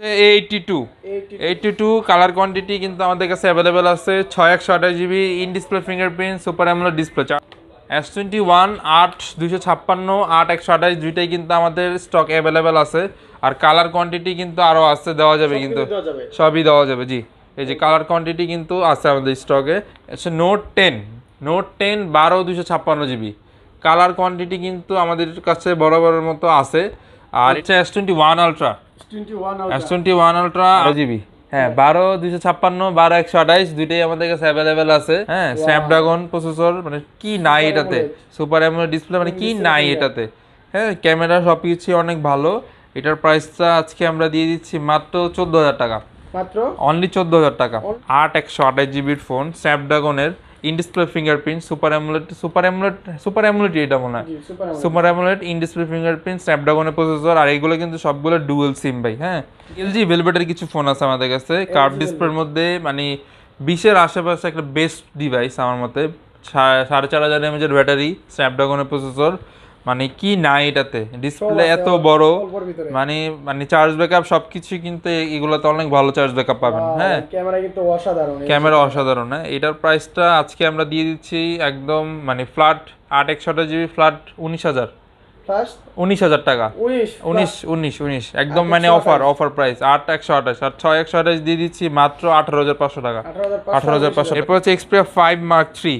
Eighty two eighty two colour quantity কিন্তু আমাদের কাছে অ্যাভেলেবেল আছে। ছয় একশো আঠাশ GB in display fingerprint super AMOLED display S twenty one আট দুশো ছাপ্পান্ন আট একশো আঠাশ দুইটাই কিন্তু আমাদের স্টক অ্যাভেলেবেল আছে। আর কালার কোয়ান্টিটি কিন্তু আরও আছে দেওয়া যাবে কিন্তু। সবই দেওয়া যাবে জি। এই যে কালার কোয়ান্টিটি কিন্তু আছে আমাদের স্টকে নোট টেন নোট টেন বারো দুশো ছাপ্পান্ন জিবি কালার কোয়ান্টিটি কিন্তু আমাদের কাছে বরাবরের মতো আছে। আর হচ্ছে S twenty one ultra S twenty one ultra GB হ্যাঁ বারো দুইশো ছাপ্পান্ন বারো একশো আঠাইশ দুইটাই আমাদের কাছে অ্যাভেলেবেল আছে। হ্যাঁ স্ন্যাপড্রাগন প্রসেসর মানে কি নাই এটাতে? সুপার অ্যামোলেড ডিসপ্লে মানে কি নাই এটাতে? হ্যাঁ ক্যামেরা সব কিছু অনেক ভালো। এটার প্রাইসটা আজকে আমরা দিয়ে দিচ্ছি মাত্র চোদ্দ হাজার টাকা। মাত্র? অনলি চোদ্দ হাজার টাকা। আট একশো আঠাশ জিবির phone স্ন্যাপড্রাগনের in display fingerprint super AMOLED super AMOLED super AMOLED এটা মনে হয়। Super AMOLED in display in display fingerprint স্ন্যাপড্রাগনের processor আর এইগুলো কিন্তু সবগুলো ডুয়েল সিম ভাই হ্যাঁ? এলজি ভেলভেটের কিছু ফোন আছে আমাদের কাছে। কার্ভ ডিসপ্লের মধ্যে মানে বিশের আশেপাশে একটা বেস্ট ডিভাইস আমার মতে সাড়ে চার হাজার এমএজের ব্যাটারি স্ন্যাপড্রাগনের প্রসেসর মানে কি নাই এটাতে? ডিসপ্লে এত বড় মানে মানে চার্জ ব্যাকআপ সবকিছু কিন্তু এগুলোতে অনেক ভালো চার্জ ব্যাকআপ পাবেন হ্যাঁ? ক্যামেরা কিন্তু অসাধারণ ক্যামেরা অসাধারণ হ্যাঁ? এটার প্রাইসটা আজকে আমরা দিয়ে দিচ্ছি একদম মানে ফ্ল্যাট আট একশোটা জিবি ফ্ল্যাট উনিশ হাজার। উনিশ হাজার টাকা। উনিশ উনিশ উনিশ একদম মানে অফার অফার প্রাইস আট একশো আঠাশ। আর ছয় একশো আঠাশ দিয়ে দিচ্ছি মাত্র আঠারো হাজার পাঁচশো টাকা। আঠারো হাজার আঠারো হাজার পাঁচশো এরপর হচ্ছে Xperia five mark three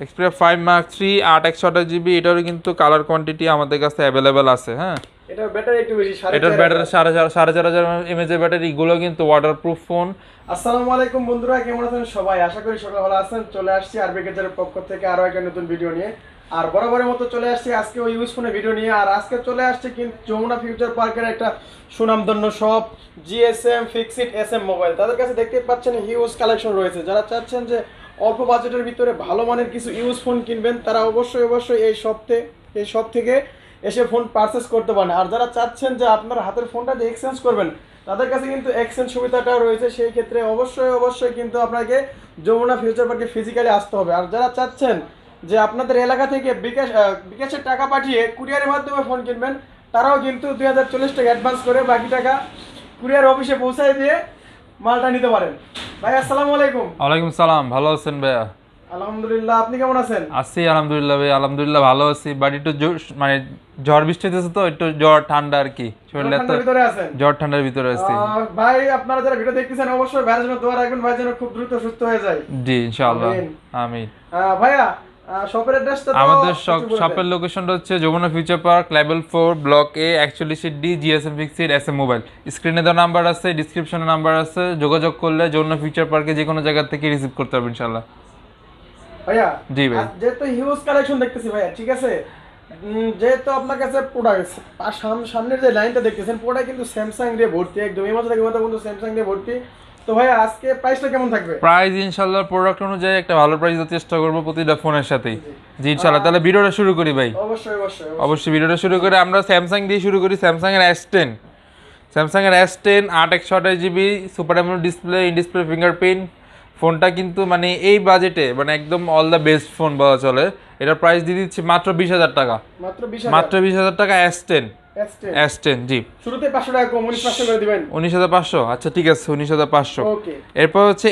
Xperia five mark three আট একশো আঠাশ জিবি এটারও কিন্তু কালার কোয়ান্টিটি আমাদের কাছে অ্যাভেলেবেল আছে হ্যাঁ? এটার ব্যাটারি একটু বেশি এটার ব্যাটারি সাড়ে চার সাড়ে চার হাজার এমএজ এর ব্যাটারি এগুলো কিন্তু ওয়াটার প্রুফ ফোন আসসালামু আলাইকুম বন্ধুরা কেমন আছেন সবাই? আশা করি সকাল ভালো আছেন। চলে আসছি আরবি গেজারের পক্ষ থেকে আরও একটা নতুন ভিডিও নিয়ে। আর বরাবরের মতো চলে আসছি আজকে ওই ইউজ ফোনের ভিডিও নিয়ে। আর আজকে চলে আসছে কিন্তু যমুনা ফিউচার পার্কের একটা সুনামধন্য shop GSM fixit S M mobile তাদের কাছে দেখতে পাচ্ছেন হিউজ কালেকশন রয়েছে। যারা চাচ্ছেন যে অল্প বাজেটের ভিতরে ভালো মানের কিছু ইউজ ফোন কিনবেন, তারা অবশ্যই অবশ্যই এই শপতে এই শপ থেকে এসে ফোন পারচেস করতে পারেন। আর যারা চাচ্ছেন যে আপনার হাতের ফোনটা যে এক্সচেঞ্জ করবেন, তাদের কাছে কিন্তু এক্সচেঞ্জ সুবিধাটা রয়েছে। সেই ক্ষেত্রে অবশ্যই অবশ্যই কিন্তু আপনাকে যমুনা ফিউচার পার্কে ফিজিক্যালি আসতে হবে। আর যারা চাচ্ছেন যে আপনাদের এলাকা থেকে বিকাশ বিকাশের টাকা পাঠিয়ে কুরিয়ারের মাধ্যমে ফোন কিনবেন, তারাও কিন্তু দুই হাজার চল্লিশ টাকা অ্যাডভান্স করে বাকি টাকা কুরিয়ার অফিসে পৌঁছায় দিয়ে মালটা নিতে পারেন। ভাই আসসালামু আলাইকুম। ওয়ালাইকুম সালাম ভালো আছেন ভাইয়া? আলহামদুলিল্লাহ আপনি কেমন আছেন? আছি আলহামদুলিল্লাহ ভাই আলহামদুলিল্লাহ ভালো আছি। বাট একটু মানে ঝড় বৃষ্টি হতেছে তো একটু জ্বর ঠান্ডা আর কি। শরীরে আছেন? জ্বর ঠান্ডার ভিতরে আছি। ভাই আপনারা যারা ভিডিও দেখতেছেন অবশ্যই ভাইয়ের জন্য দোয়া রাখবেন ভাই যেন খুব দ্রুত সুস্থ হয়ে যায়। জি ইনশাআল্লাহ। আমিন। ভাইয়া আমাদের শপের লোকেশনটা হচ্ছে Jamuna future park level four block A একচল্লিশ D GSM fixit S M mobile স্ক্রিনে দেওয়া নাম্বার আছে ডিসক্রিপশনে নাম্বার আছে যোগাযোগ করলে যমুনা ফিউচার পার্কে যে কোনো জায়গা থেকে রিসিভ করতে পারবেন ইনশাআল্লাহ। ভাইয়া জি ভাই। যেহেতু হিউজ কালেকশন দেখতেছি ভাইয়া ঠিক আছে? যেহেতু আপনার কাছে প্রোডাক্ট সামনের যে লাইনটা দেখতেছেন পুরোটা কিন্তু স্যামসাং দিয়ে ভর্তি একদম এই মাথা কিন্তু স্যামসাং দিয়ে ভর্তি। তো ভাইয়া আজকে প্রাইসটা কেমন থাকবে? প্রাইস ইনশাআল্লাহ প্রোডাক্ট অনুযায়ী একটা ভালো প্রাইস দেওয়ার চেষ্টা করব প্রতিটা ফোনের সাথেই। জি ইনশাআল্লাহ। তাহলে ভিডিওটা শুরু করি ভাই। অবশ্যই অবশ্যই অবশ্যই। ভিডিওটা শুরু করে আমরা স্যামসাং দিয়ে শুরু করি। স্যামসাং এর এস টেন স্যামসাং এর এস টেন আট একশো আঠাশ GB super AMOLED display in display fingerprint ফোনটা কিন্তু মানে এই বাজেটে মানে একদম অল দ্য বেস্ট ফোন বলা চলে। এটার প্রাইস দিয়ে দিচ্ছি মাত্র বিশ হাজার টাকা। মাত্র বিশ হাজার। টাকা এস জি। শুরুতে টাকা কম করে দিবেন। আচ্ছা ঠিক আছে ওকে এরপর হচ্ছে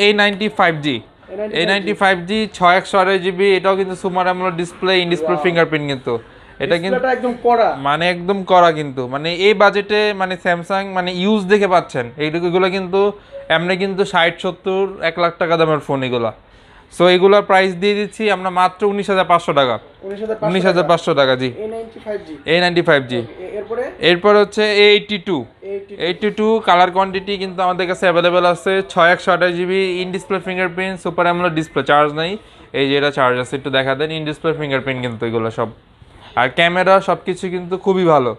এটাও কিন্তু super AMOLED display in display fingerprint কিন্তু। এটা কিন্তু একদম কড়া। মানে একদম করা কিন্তু। মানে এই বাজেটে মানে স্যামসাং মানে ইউজ দেখে পাচ্ছেন। এইগুলো কিন্তু এমনি কিন্তু ষাট সত্তর এক লাখ টাকা দামের ফোন এগুলা। সো এগুলোর প্রাইস দিয়ে দিচ্ছি আমরা মাত্র উনিশ হাজার পাঁচশো টাকা। উনিশ হাজার পাঁচশো টাকা জি। এ নাইনটি ফাইভ জি এরপরে? হচ্ছে A eighty two eighty two colour quantity কিন্তু আমাদের কাছে অ্যাভেলেবেল আছে ছয় একশো আঠাশ GB in display fingerprint super AMOLED display charge নেই। এই যে এটা চার্জ আছে একটু দেখা দেন ইন ডিসপ্লে ফিঙ্গারপ্রিন্ট কিন্তু এগুলো সব। আর ক্যামেরা সব কিছু কিন্তু খুবই ভালো।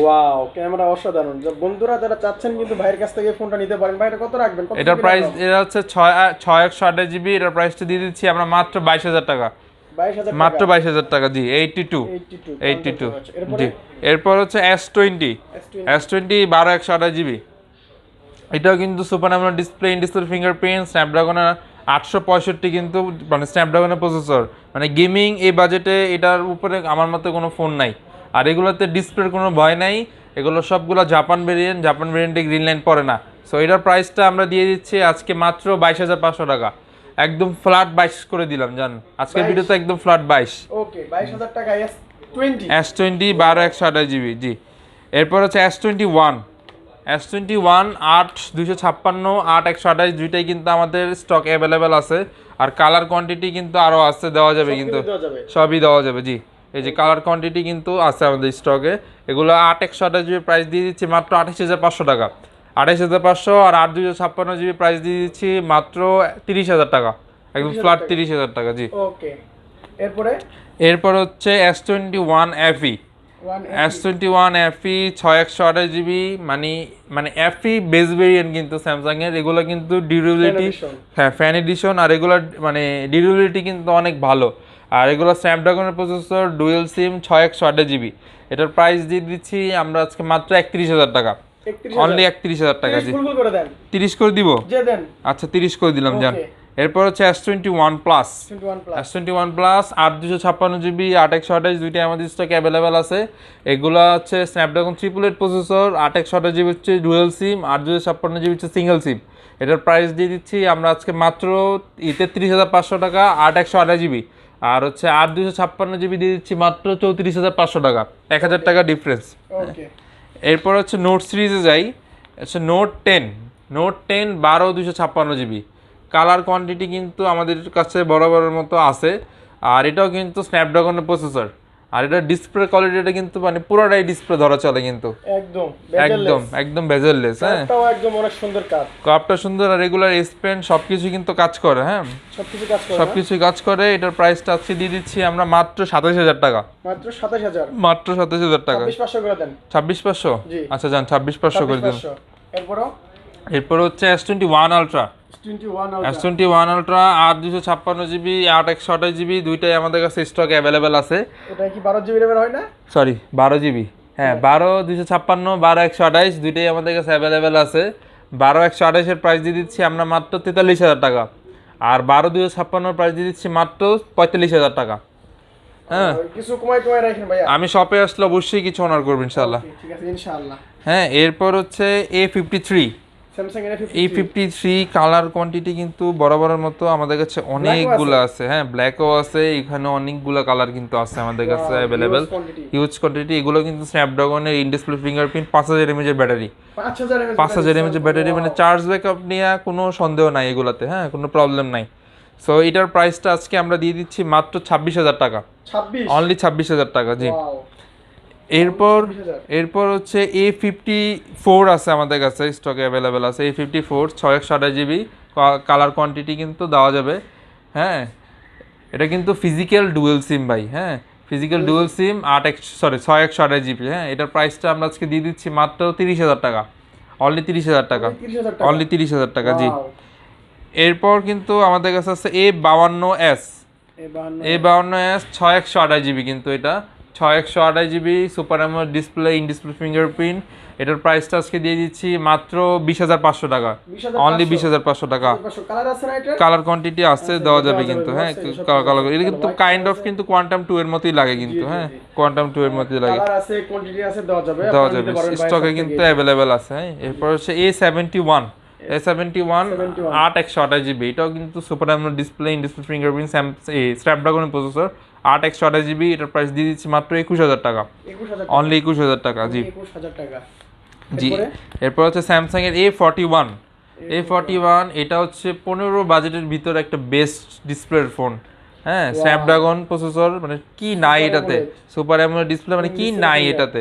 ওয়াও ক্যামেরা অসাধারণ। বন্ধুরা যারা চাচ্ছেন কিন্তু ভাইয়ের কাছ থেকে ফোনটা নিতে পারেন ভাই এটা কত রাখবেন? এটার প্রাইস এটা হচ্ছে ছয় ছয় একশো আঠাশ জিবি এটার প্রাইসটা দিয়ে দিচ্ছি আমরা মাত্র বাইশ হাজার টাকা। মাত্র বাইশ হাজার টাকা জি এইটটি টু এইটটি টু জি এরপর হচ্ছে S twenty S20 S twenty বারো একশো আঠাশ জিবি এটাও কিন্তু super AMOLED display in display fingerprint স্ন্যাপড্রাগনের আটশো পঁয়ষট্টি কিন্তু মানে স্ন্যাপড্রাগনের প্রসেসর মানে গেমিং এই বাজেটে এটার উপরে আমার মতে কোনো ফোন নাই। আর এগুলোতে ডিসপ্লের কোনো ভয় নাই। এগুলো সবগুলো জাপান ভেরিয়েন্ট জাপান ভেরিয়েন্টে গ্রিন লাইন পড়ে না। সো এটার প্রাইসটা আমরা দিয়ে দিচ্ছি আজকে মাত্র বাইশ হাজার পাঁচশো টাকা। একদম ফ্ল্যাট বাইশ করে দিলাম জান। আজকের 22 ভিডিওতে একদম ফ্ল্যাট বাইশ। ওকে বাইশ হাজার টাকা এস টোয়েন্টি এস টোয়েন্টি বারো একশো আঠাশ জিবি জি। এরপর হচ্ছে S twenty one S twenty one আট দুশো ছাপ্পান্ন আট একশো আঠাশ দুইটাই কিন্তু আমাদের স্টক অ্যাভেলেবেল আছে। আর কালার কোয়ান্টিটি কিন্তু আরও আছে দেওয়া যাবে কিন্তু। সবই দেওয়া যাবে জি। এই যে কালার কোয়ান্টিটি কিন্তু আছে আমাদের স্টকে এগুলো আট একশো আঠাশ জিবি প্রাইস দিয়ে দিচ্ছি মাত্র আঠাশ হাজার পাঁচশো টাকা। আঠাশ হাজার পাঁচশো আর আট দুশো ছাপ্পান্ন জিবি প্রাইস দিয়ে দিচ্ছি মাত্র তিরিশ হাজার টাকা। একদম ফ্ল্যাট তিরিশ হাজার টাকা জি। ওকে। এরপরে? এরপর হচ্ছে S twenty one FE S twenty one FE ছয় একশো আঠাশ জিবি মানে মানে এফই বেস ভেরিয়েন্ট কিন্তু স্যামসাংয়ের এগুলো কিন্তু ডিউরেবিলিটি হ্যাঁ ফ্যান এডিশন আর এগুলো মানে ডিউরেবিলিটি কিন্তু অনেক ভালো। আর এগুলো স্ন্যাপড্রাগনের প্রসেসর ডুয়েল সিম ছয় একশো আঠাশ জিবি এটার প্রাইস দিয়ে দিচ্ছি আমরা আজকে মাত্র একত্রিশ হাজার টাকা। অনলি একত্রিশ হাজার টাকা জি। তিরিশ করে দিব? আচ্ছা তিরিশ করে দিলাম যান। এরপর হচ্ছে S twenty one plus S twenty one plus আট দুশো ছাপ্পান্ন জিবি আট একশো আঠাশ দুইটাই আমাদের স্টকে অ্যাভেলেবেল আছে। এগুলো হচ্ছে স্ন্যাপড্রাগন ট্রিপল এইট প্রসেসর আট একশো আঠাশ জিবি হচ্ছে ডুয়েল সিম আট দুশো ছাপ্পান্ন জিবি হচ্ছে সিঙ্গেল সিম এটার প্রাইস দিয়ে দিচ্ছি আমরা আজকে মাত্র তেত্রিশ হাজার পাঁচশো টাকা আট একশো আঠাশ জিবি আর হচ্ছে আর দুশো ছাপ্পান্ন জিবি দিয়ে দিচ্ছি মাত্র চৌত্রিশ হাজার পাঁচশো টাকা। এক হাজার টাকা ডিফারেন্স এরপর হচ্ছে নোট সিরিজে যাই। হচ্ছে নোট টেন নোট টেন বারো দুশো ছাপ্পান্ন জিবি। কালার কোয়ান্টিটি কিন্তু আমাদের কাছে বরাবরের মতো আছে। আর এটাও কিন্তু স্ন্যাপড্রাগনের প্রসেসর আর এটা ডিসপ্লে কোয়ালিটিটা কিন্তু মানে পুরোটাই ডিসপ্লে ধরা চলে কিন্তু। একদম একদম একদম বেজারলেস হ্যাঁ। কাজটাও একদম অনেক সুন্দর কাজ কাপটা সুন্দর আর রেগুলার স্পেন সব কিছু কিন্তু কাজ করে হ্যাঁ। সবকিছু কাজ করে সব না? কিছুই কাজ করে এটার প্রাইসটা আজকে দিয়ে দিচ্ছি আমরা মাত্র সাতাশ হাজার টাকা। মাত্র সাতাশ হাজার। মাত্র সাতাশ হাজার টাকা। ছাব্বিশ পাঁচশো করে দেন। ছাব্বিশ পাঁচশো? জি। আচ্ছা যান ছাব্বিশ পাঁচশো করে দিন। 25,500 এরপরও? এরপর হচ্ছে S twenty one ultra twenty one S twenty one ultra আট দুশো ছাপ্পান্ন জিবি আট একশো আঠাশ জিবি দুইটাই আমাদের কাছে স্টক অ্যাভেলেবেল আছে। কি বারো জিবি র্যামের হয় না? সরি বারো জিবি। হ্যাঁ বারো দুশো ছাপ্পান্ন বারো একশো আঠাইশ দুইটাই আমাদের কাছে অ্যাভেলেবেল আছে। বারো একশো আঠাইশের প্রাইস দিয়ে দিচ্ছি আমরা মাত্র তেতাল্লিশ হাজার টাকা। আর বারো দুশো ছাপ্পান্নর প্রাইস দিয়ে দিচ্ছি মাত্র পঁয়তাল্লিশ হাজার টাকা। হ্যাঁ। কিছু কমাই কমাই রাখেন ভাইয়া। আমি শপে আসলে অবশ্যই কিছু অনার করব ইনশাল্লাহ ঠিক আছে ইনশাআল্লাহ। হ্যাঁ এরপর হচ্ছে এ ফিফটি থ্রি এই ফিফটি থ্রি কালার কোয়ান্টিটি কিন্তু বরাবরের মতো আমাদের কাছে অনেকগুলো আছে। হ্যাঁ ব্ল্যাকও আছে এখানে অনেকগুলো কালার কিন্তু আছে আমাদের কাছে অ্যাভেলেবেল হিউজ কোয়ান্টিটি এগুলো কিন্তু স্ন্যাপড্রাগনের ইনডিসপ্লে ফিঙ্গারপ্রিন্ট পাঁচ হাজার এমএজের ব্যাটারি পাঁচ হাজার এমএজের ব্যাটারি মানে চার্জ ব্যাকআপ নিয়ে কোনো সন্দেহ নাই এগুলাতে হ্যাঁ কোনো প্রবলেম নাই। সো এটার প্রাইসটা আজকে আমরা দিয়ে দিচ্ছি মাত্র ছাব্বিশ হাজার টাকা। অনলি ছাব্বিশ হাজার টাকা জি। এরপর এরপর হচ্ছে এ ফিফটি ফোর আছে আমাদের কাছে স্টকে অ্যাভেলেবেল আছে। এ ফিফটি ফোর ছয় একশো আঠাশ জিবি কালার কোয়ান্টিটি কিন্তু দেওয়া যাবে। হ্যাঁ এটা কিন্তু ফিজিক্যাল ডুয়েল সিম ভাই হ্যাঁ। ফিজিক্যাল ডুয়েল সিম আট একশো সরি ছয় একশো আঠাশ জিবি হ্যাঁ। এটার প্রাইসটা আমরা আজকে দিয়ে দিচ্ছি মাত্র তিরিশ হাজার টাকা। অনলি তিরিশ হাজার টাকা। অনলি তিরিশ হাজার টাকা? জি। এরপর কিন্তু আমাদের কাছে আছে এ বাউান্ন এস এ বাউন্ন এস ছয় একশো আঠাশ জিবি কিন্তু এটা। ছয় একশো আঠাশ GB super AMOLED display in display fingerprint এটার প্রাইসটা আজকে দিয়ে দিচ্ছি মাত্র বিশ হাজার পাঁচশো টাকা। অনলি বিশ হাজার পাঁচশো টাকা। কালার কোয়ান্টিটি আছে দেওয়া যাবে কিন্তু হ্যাঁ কালার কালার এটা কিন্তু কাইন্ড অফ কিন্তু কোয়ান্টাম টু এর মতোই লাগে কিন্তু হ্যাঁ কোয়ান্টাম টু এর মতোই লাগে। কালার আছে কোয়ান্টিটি আছে দেওয়া যাবে। স্টকে কিন্তু। অ্যাভেলেবেল আছে হ্যাঁ। এরপর হচ্ছে A seventy one A seventy one আট একশো আঠাশ জিবি এটাও কিন্তু super AMOLED display in display fingerprint স্ন্যাপড্রাগনের processor আট একশো আঠাশ জিবি এটার প্রাইস দিয়ে দিচ্ছি মাত্র একুশ হাজার টাকা। অনলি একুশ হাজার টাকা জি। জি। এরপর? হচ্ছে স্যামসাং এর A forty one A forty one এটা হচ্ছে পনেরো বাজেটের ভিতর একটা বেস্ট ডিসপ্লের ফোন হ্যাঁ স্ন্যাপড্রাগন প্রসেসর মানে কি নাই এটাতে? সুপার অ্যামোলেড ডিসপ্লে মানে কি নাই এটাতে?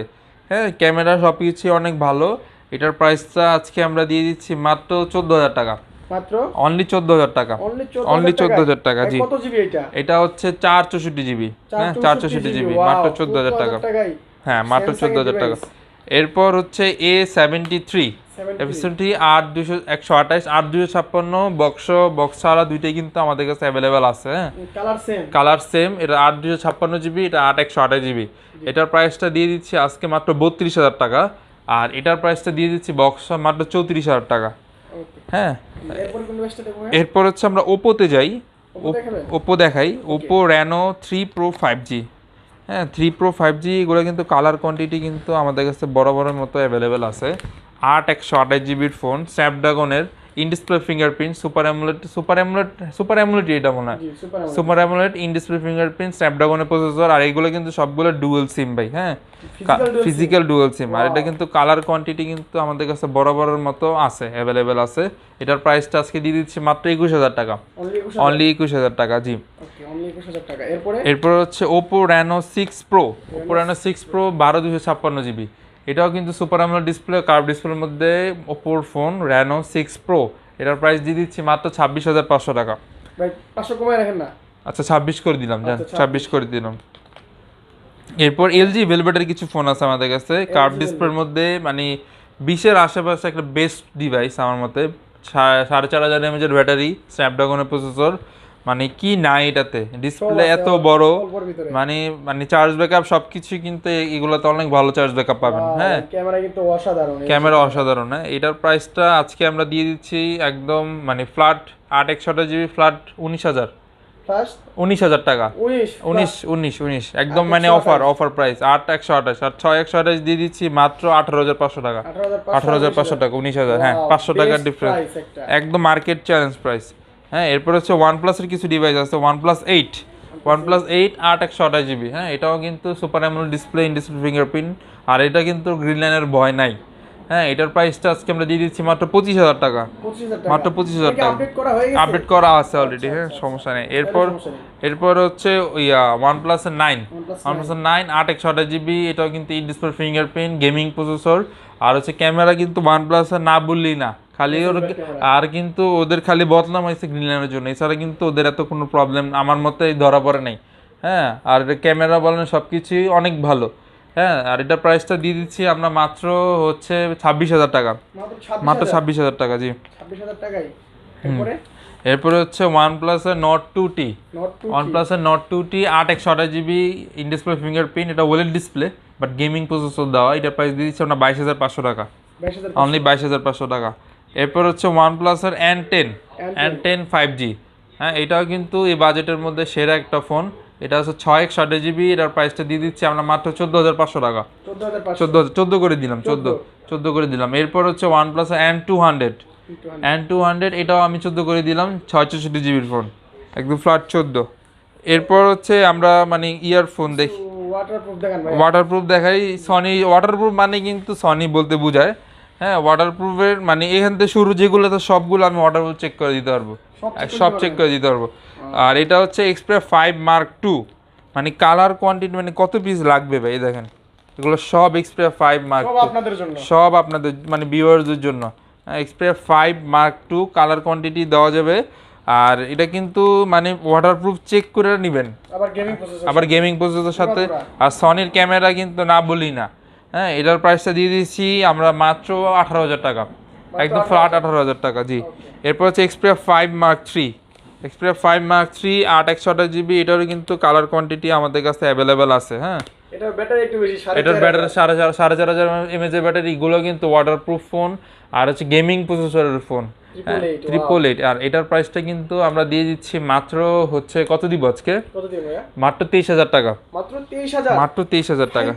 হ্যাঁ ক্যামেরা সব কিছু অনেক ভালো। এটার প্রাইসটা আজকে আমরা দিয়ে দিচ্ছি মাত্র চোদ্দ হাজার টাকা। মাত্র? অনলি চোদ্দ হাজার টাকা অনলি অনলি চোদ্দ হাজার টাকা জি। কত জিবি এটা? হচ্ছে জিবি হ্যাঁ চার চৌষট্টি জিবি মাত্র চোদ্দ হাজার টাকা হ্যাঁ মাত্র Samsung চোদ্দ হাজার টাকা এরপর হচ্ছে এ সেভেন্টি থ্রি 73 আট দুশো একশো আঠাশ আট দুশো ছাপ্পান্ন বক্স বক্স ছাড়া দুইটাই কিন্তু আমাদের কাছে অ্যাভেলেবেল আছে হ্যাঁ। কালার সেম এটা আট দুশো ছাপ্পান্ন জিবি এটা আট একশো আঠাশ জিবি এটার প্রাইসটা দিয়ে দিচ্ছি আজকে মাত্র বত্রিশ হাজার টাকা। আর এটার প্রাইসটা দিয়ে দিচ্ছি বক্স মাত্র চৌত্রিশ হাজার টাকা। হ্যাঁ। এরপর হচ্ছে আমরা ওপোতে যাই। ওপো দেখাই। Oppo Reno three pro five G হ্যাঁ থ্রি প্রো ফাইভ জি এগুলো কিন্তু কালার কোয়ান্টিটি কিন্তু আমাদের কাছে বড় বড়ো মতো অ্যাভেলেবেল আছে। আট একশো আঠাশ জিবির phone স্ন্যাপড্রাগনের in display fingerprint super AMOLED super AMOLED super AMOLED এটা মনে হয়। Super AMOLED in display fingerprint স্ন্যাপড্রাগনের processor আর এইগুলো কিন্তু সবগুলো ডুয়েল সিম ভাই হ্যাঁ? ফিজিক্যাল ডুয়েল সিম আর এটা কিন্তু কালার কোয়ান্টিটি কিন্তু আমাদের কাছে বড় বড়ের মতো আছে অ্যাভেলেবেল আছে। এটার প্রাইসটা আজকে দিয়ে দিচ্ছি মাত্র একুশ হাজার টাকা। অনলি একুশ হাজার। টাকা জি। এরপর? হচ্ছে Oppo Reno six pro Oppo Reno six pro বারো দুশো ছাপ্পান্ন জিবি এটাও কিন্তু সুপার আমলা ডিসপ্লে কার্ভ ডিসপ্লের মধ্যে ওপোর ফোন র্যানো সিক্স প্রো এটার প্রাইস দিয়ে দিচ্ছি মাত্র ছাব্বিশ হাজার পাঁচশো টাকা। পাঁচশো কমায় রাখেন না। আচ্ছা ছাব্বিশ করে দিলাম জান আচ্ছা, ছাব্বিশ। করে দিলাম। এরপর এলজি ভেলভেটের কিছু ফোন আছে আমাদের কাছে। কার্ভ ডিসপ্লের মধ্যে মানে বিশের আশেপাশে একটা বেস্ট ডিভাইস আমার মতে। সাড়ে চার হাজার এমএজের ব্যাটারি স্ন্যাপড্রাগনের প্রসেসর মানে কি নাই এটাতে? ডিসপ্লে এত বড় মানে মানে চার্জ ব্যাকআপ সবকিছু কিন্তু এগুলোতে অনেক ভালো চার্জ ব্যাকআপ পাবেন হ্যাঁ ক্যামেরা কিন্তু অসাধারণ ক্যামেরা অসাধারণ হ্যাঁ? এটার প্রাইসটা আজকে আমরা দিয়ে দিচ্ছি একদম মানে ফ্ল্যাট আট একশো জিবি ফ্ল্যাট উনিশ হাজার। উনিশ হাজার টাকা। উনিশ উনিশ উনিশ উনিশ। একদম মানে অফার অফার প্রাইস আট একশো আঠাশ। আর ছয় একশো আঠাশ দিয়ে দিচ্ছি মাত্র আঠারো হাজার পাঁচশো টাকা। আঠারো হাজার পাঁচশো টাকা উনিশ হাজার হ্যাঁ পাঁচশো টাকার ডিফারেন্স একদম মার্কেট চ্যালেঞ্জ প্রাইস হ্যাঁ এরপর হচ্ছে ওয়ান প্লাসের কিছু ডিভাইস আছে one plus eight one plus eight আট একশো আঠাশ জিবি হ্যাঁ এটাও কিন্তু super AMOLED display in display fingerprint আর এটা কিন্তু গ্রিন লাইনের ভয় নাই। হ্যাঁ এটার প্রাইসটা আজকে আমরা দিয়ে দিচ্ছি মাত্র পঁচিশ হাজার টাকা। মাত্র পঁচিশ হাজার টাকা। মাত্র 25,000 টাকা। আপডেট করা আছে অলরেডি হ্যাঁ সমস্যা নেই। এরপর এরপর হচ্ছে ইয়া ওয়ান প্লাসের নাইন ওয়ান প্লাসের নাইন আট একশো আঠাশ জিবি এটাও কিন্তু in display fingerprint gaming processor আর হচ্ছে ক্যামেরা কিন্তু ওয়ান না বললেই না। খালি ওর আর কিন্তু ওদের খালি বদনাম হয়েছে গ্রিন লাইনের জন্য। এছাড়া কিন্তু ওদের এত কোনো প্রবলেম আমার মতে ধরা পড়ে নাই। হ্যাঁ আর ক্যামেরা বলেন সব কিছুই অনেক ভালো। হ্যাঁ আর এটা প্রাইসটা দিয়ে দিচ্ছি আমরা মাত্র হচ্ছে ছাব্বিশ হাজার টাকা। মাত্র ছাব্বিশ হাজার? টাকা জি। ছাব্বিশ হাজার টাকাই। এরপরে? হচ্ছে ওয়ান প্লাসের নট টু টি ওয়ান প্লাসের নট টু টি আট একশো আঠাশ জিবি ইন ডিসপ্লে ফিঙ্গারপ্রিন্ট এটা ওয়েলের ডিসপ্লে বাট গেমিং প্রসেসর দেওয়া। এটা প্রাইস দিয়ে দিচ্ছি আমরা বাইশ হাজার পাঁচশো টাকা। অনলি বাইশ হাজার পাঁচশো টাকা। এরপর হচ্ছে ওয়ান প্লাসের N ten N10 N ten five G হ্যাঁ এটাও কিন্তু এই বাজেটের মধ্যে সেরা একটা ফোন এটা হচ্ছে ছয় একশো আঠাশ জিবি এটার প্রাইসটা দিয়ে দিচ্ছি আমরা মাত্র চোদ্দ হাজার পাঁচশো টাকা। চোদ্দ চোদ্দ করে দিলাম চোদ্দ। চোদ্দ করে দিলাম। এরপর হচ্ছে OnePlus N two hundred N two hundred এটাও আমি চোদ্দ করে দিলাম ছয় চৌষট্টি জিবির ফোন একদম ফ্ল্যাট চোদ্দ। এরপর হচ্ছে আমরা মানে ইয়ারফোন দেখি। ওয়াটারপ্রুফ দেখাই। সনি ওয়াটারপ্রুফ মানে কিন্তু সনি বলতে বোঝায়। হ্যাঁ ওয়াটারপ্রুফের মানে এখান থেকে শুরু যেগুলো তো সবগুলো আমি ওয়াটারপ্রুফ চেক করে দিতে পারব। সব চেক করে দিতে পারব। আর এটা হচ্ছে এক্সপ্রে ফাইভ মার্ক টু মানে কালার কোয়ান্টিটি মানে কত পিস লাগবে ভাই দেখেন। এগুলো সব এক্সপ্রে ফাইভ মার্ক সব আপনাদের জন্য। সব আপনাদের মানে ভিউয়ারদের জন্য। Xperia five mark two colour quantity দেওয়া যাবে। আর এটা কিন্তু মানে ওয়াটারপ্রুফ চেক করে নেবেন। আবার গেমিং প্রসেসর আবার গেমিং প্রসেসরের সাথে। আর সনির ক্যামেরা কিন্তু না বলি না। হ্যাঁ এটার প্রাইসটা দিয়ে দিচ্ছি আমরা মাত্র আঠারো হাজার টাকা। একদম ফ্ল্যাট আঠারো হাজার টাকা জি। এরপর হচ্ছে Xperia five mark three Xperia five mark three আট একশো আঠাশ জিবি এটারও কিন্তু কালার কোয়ান্টিটি আমাদের কাছে অ্যাভেলেবেল আছে হ্যাঁ। এটার ব্যাটারি একটু বেশি সাড়ে এটার চার ব্যাটারি সাড়ে চার সাড়ে চার হাজার এমএজের ব্যাটারি এগুলো কিন্তু ওয়াটারপ্রুফ ফোন আর হচ্ছে গেমিং প্রসেসরের ফোন ট্রিপল এইট আর এটার প্রাইসটা কিন্তু আমরা দিয়ে দিচ্ছি মাত্র হচ্ছে কত দিব আজকে? মাত্র তেইশ হাজার টাকা। মাত্র তেইশ হাজার? টাকা।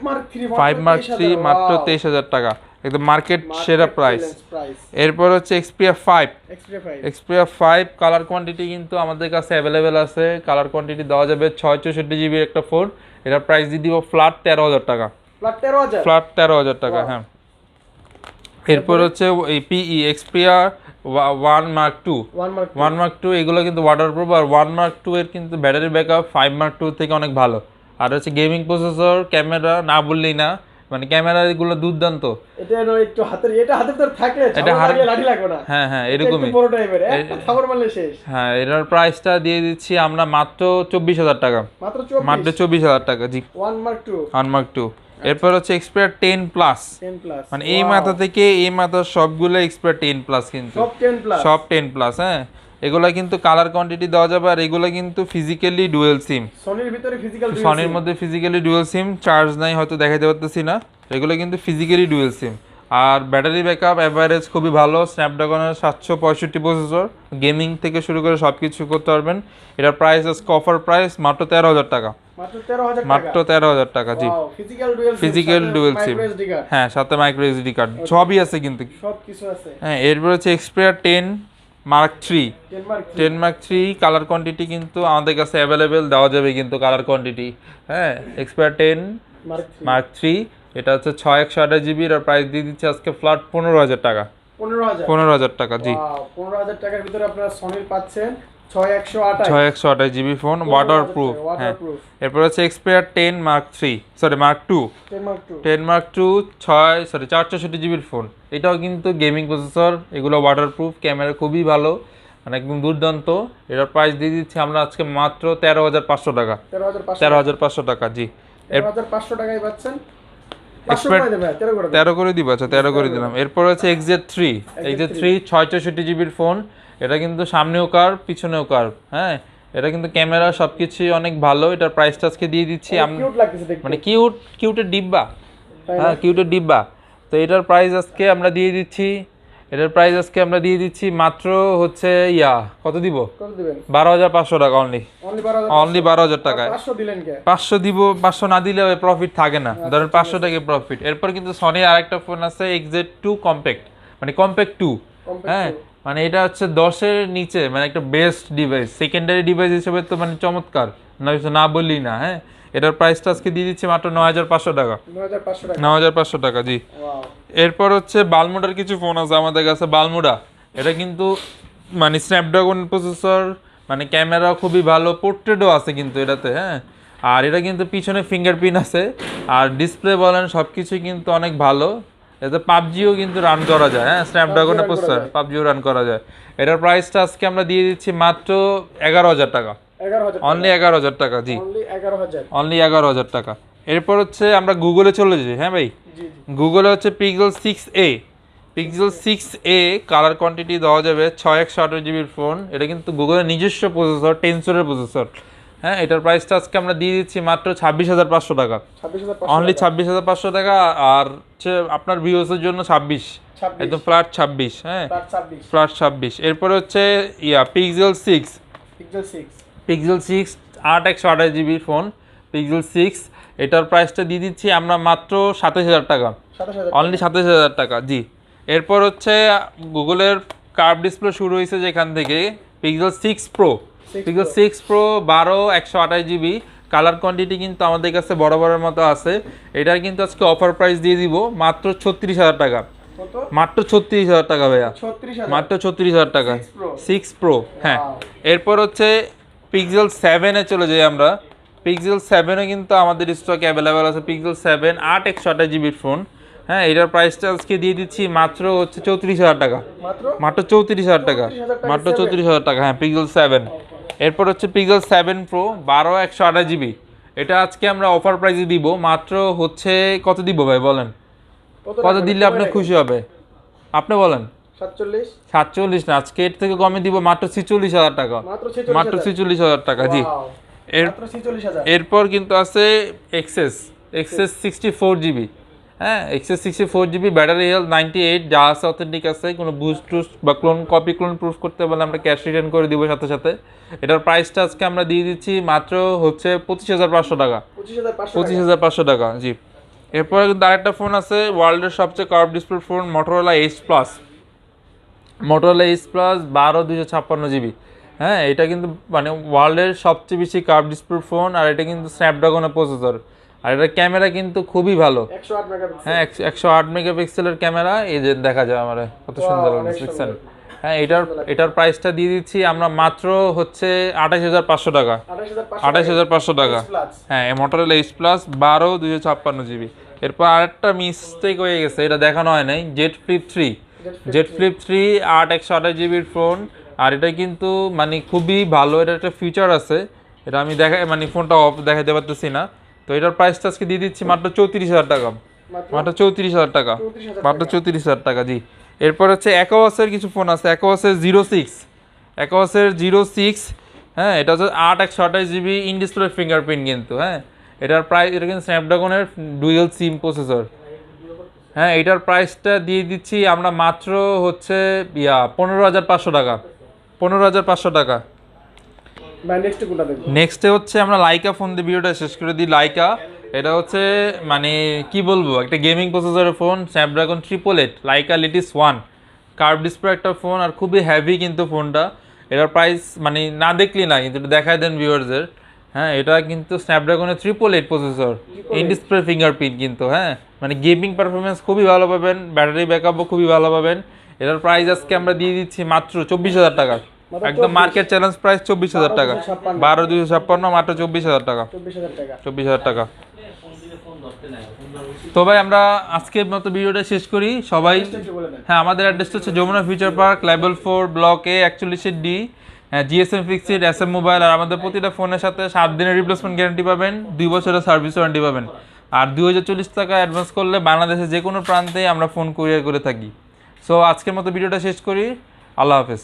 ফাইভ মার্ক থ্রি মাত্র তেইশ হাজার টাকা। একদম মার্কেট সেরা প্রাইস এরপর হচ্ছে Xperia five Xperia five colour quantity কিন্তু আমাদের কাছে অ্যাভেলেবেল আছে। কালার কোয়ান্টিটি দেওয়া যাবে ছয় চৌষট্টি জিবির একটা ফোন এটার প্রাইস দিয়ে দিব ফ্ল্যাট তেরো হাজার টাকা। ফ্ল্যাট তেরো হাজার? টাকা হ্যাঁ। এরপর হচ্ছে এই পিই Xperia one mark two one mark two এগুলো কিন্তু ওয়াটারপ্রুফ আর ওয়ান মার্ক টু এর কিন্তু battery backup five mark two থেকে অনেক ভালো। আর হচ্ছে গেমিং প্রসেসর ক্যামেরা না বললেই না মানে ক্যামেরা এগুলো দুর্দান্ত। এটা একটু হাতের এটা হাতের ভিতর থাকলে এটা এটা লাঠি লাগবে না। হ্যাঁ হ্যাঁ এরকমই। বড় টাইপের একটা থাপড় মারলে শেষ। হ্যাঁ এটার প্রাইসটা দিয়ে দিচ্ছি আমরা মাত্র চব্বিশ হাজার টাকা। মাত্র মাত্র চব্বিশ হাজার টাকা জি। One mark two one mark two এরপর হচ্ছে এক্সপায়ার টেন প্লাস মানে এই মাথা থেকে এই মাথা সবগুলো এক্সপায়ার টেন প্লাস কিন্তু। সব টেন প্লাস সব টেন প্লাস হ্যাঁ। এগুলা কিন্তু কালার কোয়ান্টিটি দেওয়া যাবে আর এগুলো কিন্তু ফিজিক্যালি ডুয়েল সিম সনির ভিতরে ফিজিক্যাল সনির মধ্যে ফিজিক্যালি ডুয়েল সিম চার্জ নাই হয়তো দেখাতে পারতেছি না। এগুলো কিন্তু ফিজিক্যালি ডুয়েল সিম আর ব্যাটারি ব্যাকআপ অ্যাভারেজ খুবই ভালো স্ন্যাপড্রাগনের সাতশো পঁয়ষট্টি প্রসেসর গেমিং থেকে শুরু করে সব কিছু করতে পারবেন। এটার প্রাইস আজকে অফার প্রাইস মাত্র তেরো হাজার টাকা। মাত্র তেরো হাজার টাকা। জি। ফিজিক্যাল ডুয়েল সিম হ্যাঁ সাথে মাইক্রো এসডি কার্ড সবই আছে কিন্তু। সব কিছু আছে। হ্যাঁ এরপর হচ্ছে Xperia ten mark three ten mark three colour quantity কিন্তু আমাদের কাছে অ্যাভেলেবেল দেওয়া যাবে কিন্তু কালার কোয়ান্টিটি হ্যাঁ এক্সপায়ার টেন মার্ক থ্রি এটা হচ্ছে ছয় একশো আঠাশ জিবির আর প্রাইস দিয়ে দিচ্ছে আজকে ফ্ল্যাট পনেরো হাজার টাকা। পনেরো হাজার। টাকা জি। পনেরো হাজার টাকার ভিতরে আপনারা সনির পাচ্ছেন। ছয় একশো আঠাশ। জিবি ফোন ওয়াটার প্রুফ হ্যাঁ। এরপর হচ্ছে Xperia ten mark three sorry mark two ten mark two ছয় সরি চারশোষট্টি জিবির ফোন। এটাও কিন্তু গেমিং প্রসেসর এগুলো ওয়াটারপ্রুফ ক্যামেরা খুবই ভালো মানে একদম দুর্দান্ত। এটার প্রাইস দিয়ে দিচ্ছি আমরা আজকে মাত্র তেরো হাজার পাঁচশো টাকা। তেরো হাজার পাঁচশো। টাকা জি। তেরো হাজার পাঁচশো টাকায় পাচ্ছেন? করে দেবে তেরো করে তেরো করে দিব আচ্ছা তেরো করে দিলাম। এরপর হচ্ছে এক্সজেড থ্রি এক্সজেড থ্রি ছয় চৌষট্টি জিবির ফোন। এটা কিন্তু সামনেও কার পিছনেও কার হ্যাঁ? এটা কিন্তু ক্যামেরা সব কিছুই অনেক ভালো এটার প্রাইসটা আজকে দিয়ে দিচ্ছি। মানে কিউট কিউটের ডিব্বা। হ্যাঁ কিউটের ডিব্বা। তো এটার প্রাইস আজকে আমরা দিয়ে দিচ্ছি। এটার প্রাইস আজকে আমরা দিয়ে দিচ্ছি মাত্র হচ্ছে ইয়া কত দিব? বারো হাজার পাঁচশো টাকা অনলি অনলি বারো হাজার টাকায়। পাঁচশো দিব পাঁচশো না দিলে প্রফিট থাকে না। ধরেন পাঁচশো টাকা প্রফিট এরপর কিন্তু সনি আরেকটা ফোন আছে এক্সেট টু কম্প্যাক্ট মানে কম্প্যাক্ট টু হ্যাঁ? মানে এটা হচ্ছে দশের নিচে মানে একটা বেস্ট ডিভাইস সেকেন্ডারি ডিভাইস হিসেবে তো মানে চমৎকার। না না বললি না হ্যাঁ? এটার প্রাইসটা আজকে দিয়ে দিচ্ছি মাত্র নয় হাজার পাঁচশো টাকা। দু হাজার পাঁচশো টাকা। নয় হাজার পাঁচশো টাকা জি। এরপর হচ্ছে বালমুডার কিছু ফোন আছে আমাদের কাছে বালমুডা। এটা কিন্তু মানে স্ন্যাপড্রাগন প্রসেসর মানে ক্যামেরা খুবই ভালো পোর্ট্রেটও আছে কিন্তু এটাতে হ্যাঁ? আর এটা কিন্তু পিছনে ফিঙ্গারপ্রিন্ট আছে আর ডিসপ্লে বলেন সব কিছুই কিন্তু অনেক ভালো। এতে পাবজিও কিন্তু রান করা যায় হ্যাঁ? স্ন্যাপড্রাগনের প্রসেসর পাবজিও রান করা যায়। এটার প্রাইসটা আজকে আমরা দিয়ে দিচ্ছি মাত্র এগারো হাজার টাকা। অনলি এগারো হাজার টাকা জি। অনলি এগারো হাজার। টাকা। এরপর হচ্ছে আমরা গুগলে চলে যাই হ্যাঁ ভাই? গুগলে হচ্ছে Pixel six A Pixel six A colour quantity দেওয়া যাবে ছয় একশো আঠারো জিবির ফোন এটা কিন্তু গুগলের নিজস্ব প্রসেসর টেনসরের প্রসেসর হ্যাঁ এটার প্রাইসটা আজকে আমরা দিয়ে দিচ্ছি মাত্র ছাব্বিশ হাজার পাঁচশো টাকা। অনলি ছাব্বিশ হাজার পাঁচশো টাকা আর হচ্ছে আপনার ভিউসের জন্য ছাব্বিশ। একদম ফ্ল্যাট ছাব্বিশ হ্যাঁ। ফ্ল্যাট ছাব্বিশ। এরপরে হচ্ছে yeah Pixel six Pixel six আট একশো আঠাশ জিবির ফোন পিক্সেল সিক্স এটার প্রাইসটা দিয়ে দিচ্ছি আমরা মাত্র সাতাশ হাজার টাকা। অনলি সাতাশ হাজার টাকা জি। এরপর হচ্ছে গুগলের কার্ভ ডিসপ্লে শুরু হয়েছে যেখান থেকে Pixel six pro Pixel six pro বারো একশো আঠাশ জিবি কালার কোয়ান্টিটি কিন্তু আমাদের কাছে বরাবরের মতো আছে। এটার কিন্তু আজকে অফার প্রাইস দিয়ে দিব মাত্র ছত্রিশ হাজার টাকা। মাত্র ছত্রিশ হাজার টাকা ভাইয়া। মাত্র ছত্রিশ হাজার টাকা। সিক্স প্রো হ্যাঁ। এরপর হচ্ছে পিক্সেল সেভেনে চলে যাই আমরা। পিক্সেল সেভেনে কিন্তু আমাদের স্টক অ্যাভেলেবেল আছে। পিক্সেল সেভেন আট একশো আঠাশ জিবির ফোন হ্যাঁ এটার প্রাইসটা আজকে দিয়ে দিচ্ছি মাত্র হচ্ছে চৌত্রিশ হাজার টাকা। মাত্র? মাত্র চৌত্রিশ হাজার টাকা। মাত্র চৌত্রিশ হাজার টাকা হ্যাঁ পিক্সেল সেভেন এরপর হচ্ছে পিগল সেভেন প্রো বারো একশো আঠাশ জিবি এটা আজকে আমরা অফার প্রাইসে দিব মাত্র হচ্ছে কত দিব ভাই বলেন? কত দিলে? আপনার খুশি হবে? আপনি বলেন। সাতচল্লিশ। সাতচল্লিশ না আজকে এর থেকে কমে দিব মাত্র ছিচল্লিশ হাজার টাকা। মাত্র ছেচল্লিশ হাজার। টাকা জি। এরপর কিন্তু আছে XS XS sixty four GB হ্যাঁ XS sixty four GB battery health ninety eight যা আছে অথেন্টিক আছে কোনো বুস্ট টুস্ট বা ক্লোন কপি ক্লোন প্রুফ করতে বলে আমরা ক্যাশ রিটার্ন করে দিব সাথে সাথে। এটার প্রাইসটা আজকে আমরা দিয়ে দিচ্ছি মাত্র হচ্ছে পঁচিশ হাজার পাঁচশো টাকা। পঁচিশ হাজার পাঁচশো পঁচিশ হাজার পাঁচশো টাকা জি। এরপরে কিন্তু আরেকটা ফোন আছে ওয়ার্ল্ডের সবচেয়ে curve display phone Motorola edge plus Motorola edge plus বারো দুশো ছাপ্পান্ন জিবি হ্যাঁ এটা কিন্তু মানে ওয়ার্ল্ডের সবচেয়ে বেশি কার্ভ ডিসপ্লে ফোন আর এটা কিন্তু স্ন্যাপড্রাগনের প্রসেসর আর এটার ক্যামেরা কিন্তু খুবই ভালো। হ্যাঁ একশো- আট মেগাপিক্সেলের ক্যামেরা এই যে দেখা যায় আমার কত সুন্দর দেখছেন? হ্যাঁ এটার এটার প্রাইসটা দিয়ে দিচ্ছি আমরা মাত্র হচ্ছে আঠাশ হাজার পাঁচশো টাকা। আঠাশ হাজার পাঁচশো টাকা। হ্যাঁ মোটরেল এইচ প্লাস বারো দুশো ছাপ্পান্ন জিবি এরপর আরেকটা মিস্টেক হয়ে গেছে এটা দেখানো হয় নাই Z flip three Z flip three আট একশো আঠাশ জিবির ফোন আর এটা কিন্তু মানে খুবই ভালো এটা একটা ফিচার আছে। এটা আমি দেখা মানে ফোনটা অফ দেখাতে পারতেছি না। তো এটার প্রাইসটা আজকে দিয়ে দিচ্ছি মাত্র চৌত্রিশ হাজার টাকা। মাত্র? চৌত্রিশ হাজার টাকা। মাত্র চৌত্রিশ হাজার টাকা জি। এরপর হচ্ছে অ্যাকোয়াসের কিছু ফোন আছে। অ্যাকোয়াসের জিরো সিক্স অ্যাকোয়াসের জিরো সিক্স হ্যাঁ এটা হচ্ছে আট একশো আঠাশ জিবি ইন ডিসপ্লে ফিঙ্গারপ্রিন্ট কিন্তু হ্যাঁ। এটার প্রাইস এটা কিন্তু স্ন্যাপড্রাগনের ডুয়েল সিম প্রসেসর হ্যাঁ এটার প্রাইসটা দিয়ে দিচ্ছি আমরা মাত্র হচ্ছে ইয়া পনেরো হাজার পাঁচশো টাকা। পনেরো হাজার পাঁচশো টাকা। নেক্সট হচ্ছে আমরা লাইকা ফোন দিয়ে ভিডিওটা শেষ করে দিই। লাইকা এটা হচ্ছে মানে কি বলব? একটা গেমিং প্রসেসরের phone Snapdragon triple eight Leica লিটিস ওয়ান কার্ভ ডিসপ্লে একটা ফোন আর খুবই হ্যাভি কিন্তু ফোনটা এটার প্রাইস মানে না দেখলি না কিন্তু এটা দেখায় দেন ভিউয়ার্সের হ্যাঁ এটা কিন্তু স্ন্যাপড্রাগনের triple eight processor in display fingerprint কিন্তু হ্যাঁ। মানে গেমিং পারফরমেন্স খুবই ভালো পাবেন ব্যাটারি ব্যাকআপও খুবই ভালো পাবেন। এটার প্রাইস আজকে আমরা দিয়ে দিচ্ছি মাত্র চব্বিশ হাজার টাকা। একদম মার্কেট চ্যালেঞ্জ প্রাইস চব্বিশ হাজার টাকা। 12,256 বারো দুশো ছাপ্পান্ন মাত্র চব্বিশ হাজার টাকা। চব্বিশ হাজার টাকা। তো ভাই আমরা আজকের মতো ভিডিওটা শেষ করি। সবাই হ্যাঁ আমাদের অ্যাড্রেসটা হচ্ছে Jamuna future park level four block A একচল্লিশের D GSM fixed S M mobile আর আমাদের প্রতিটা ফোনের সাথে সাত দিনের রিপ্লেসমেন্ট গ্যারান্টি পাবেন দুই বছরের সার্ভিস ওয়ারেন্টি পাবেন। আর দুই হাজার চল্লিশ টাকা অ্যাডভান্স করলে বাংলাদেশের যে কোনো প্রান্তে আমরা ফোন কুরিয়ার করে থাকি। সো আজকের মতো ভিডিওটা শেষ করি। আল্লাহ হাফেজ।